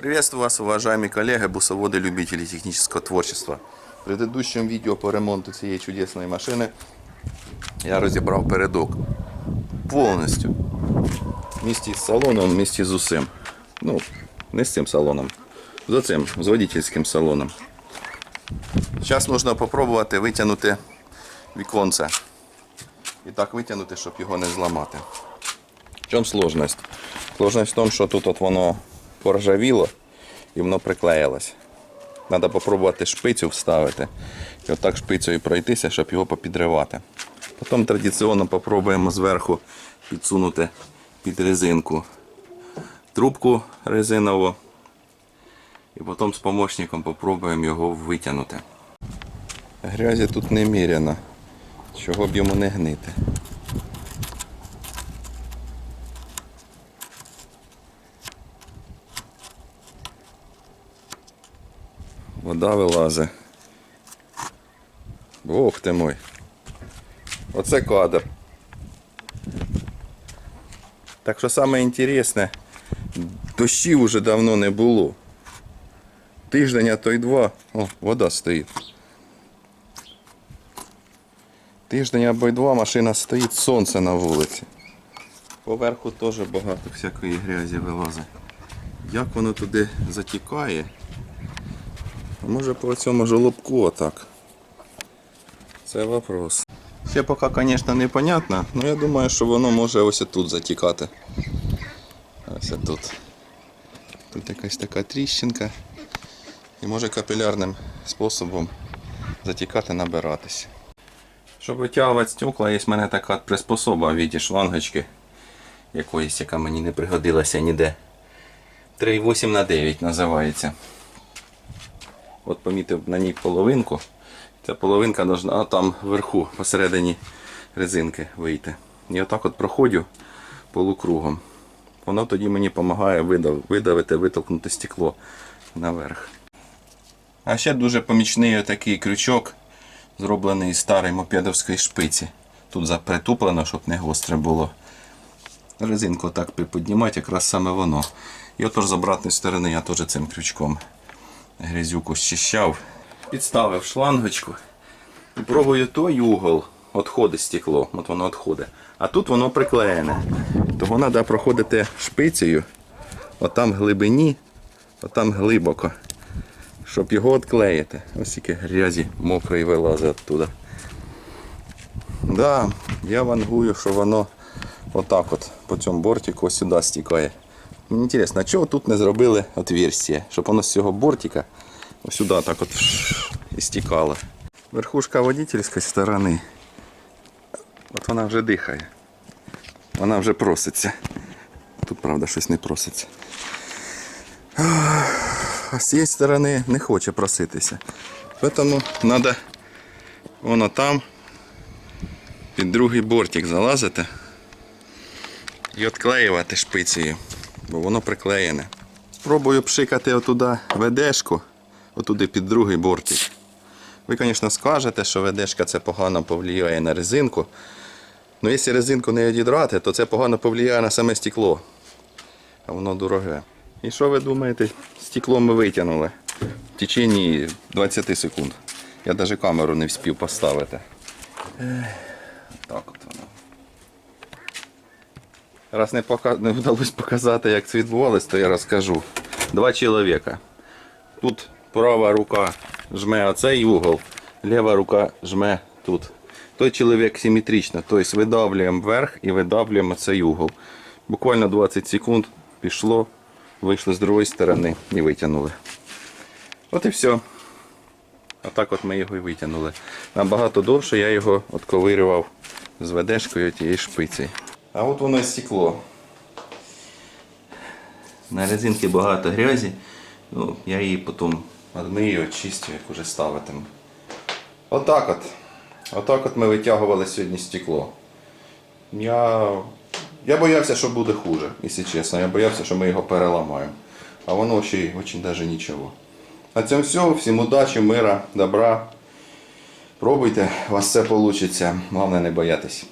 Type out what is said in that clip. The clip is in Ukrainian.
Приветствую вас, уважаемые коллеги, бусоводы, любители технического творчества. В предыдущем відео по ремонту цієї чудесної машини я розібрав передок повністю. В місті з салоном, в місті з усім. Ну, не з цим салоном, з оцим, з водительським салоном. Зараз потрібно спробувати витягнути віконце. І так витягнути, щоб його не зламати. В чому сложність? Сложність в тому, що тут от воно поржавіло і воно приклеїлось. Треба спробувати шпицю вставити. І отак шпицею пройтися, щоб його попідривати. Потім традиційно спробуємо зверху підсунути під резинку трубку резинову. І потім з помощником спробуємо його витягнути. Грязі тут неміряно. Чого б йому не гнити. Вода вилазить. Бог ти мой. Оце кадр. Так що саме інтересне, дощів уже давно не було. Тиждень, а то й два. О, вода стоїть. Тиждень або й два машина стоїть, сонце на вулиці. Поверху теж багато всякої грязі вилазить. Як воно туди затікає? Може по цьому жолобку отак? Це вопрос. Ще поки, звісно, не понятно, але я думаю, що воно може ось тут затікати. Ось тут. Тут якась така тріщинка. І може капілярним способом затікати, набиратись. Щоб витягувати стекла, є в мене така приспособа в віді шлангочки якоїсь, яка мені не пригодилася ніде. 3,8 на 9 називається. От помітив на ній половинку. Ця половинка должна там вверху, посередині резинки вийти. І отак от проходжу полукругом. Воно тоді мені допомагає видав, видавити, витолкнути стекло наверх. А ще дуже помічний такий крючок, зроблений із старої мопедовської шпиці. Тут запритуплено, щоб не гостре було. Резинку так піднімати, якраз саме воно. І отож з обратної сторони я теж цим крючком грязюку щищав. Підставив шлангочку. І пробую той угол, відходить стекло, от воно відходить. А тут воно приклеєне. Того треба проходити шпицею, отам глибині, отам глибоко, щоб його відклеїти. Ось тільки грязі мокрої вилазить оттуда. Да, я вангую, що воно отак от по цьому бортику сюди стікає. Мені цікаво, а чого тут не зробили отверстие, щоб воно з цього бортика сюди так от і стікало. Верхушка водительської сторони. От вона вже дихає. Вона вже проситься. Тут, правда, щось не проситься. А з цієї сторони не хоче проситися. Тому треба воно там під другий бортик залазити і відклеювати шпицею, бо воно приклеєне. Спробую пшикати отуда ведешку, отуди під другий бортик. Ви, звісно, скажете, що ведешка це погано повлияє на резинку. Але якщо резинку не відідрати, то це погано повлияє на саме стекло. А воно дороге. І що ви думаєте? Стекло ми витягнули в течение 20 секунд. Я навіть камеру не встиг поставити. Так от. Раз не, пока... не вдалося показати, як це відбувалося, то я розкажу. Два чоловіка. Тут права рука жме оцей угол, ліва рука жме тут. Той чоловік симетрично, тобто видавлюємо вверх і видавлюємо цей угол. Буквально 20 секунд пішло, вийшли з другої сторони і витягнули. От і все. Отак от ми його і витягнули. Набагато довше я його отковирював з ведешкою тієї шпиці. А от воно і стекло. На резинці багато грязі. Ну, я її потім відмию, очистю, як уже ставитиму. Отак от. Отак от ми витягували сьогодні стекло. Я, я боявся, що буде хуже, якщо чесно. Я боявся, що ми його переламаємо. А воно ще й дуже навіть нічого. На цьому все. Всім удачі, мира, добра. Пробуйте, у вас все вийде. Головне не боятись.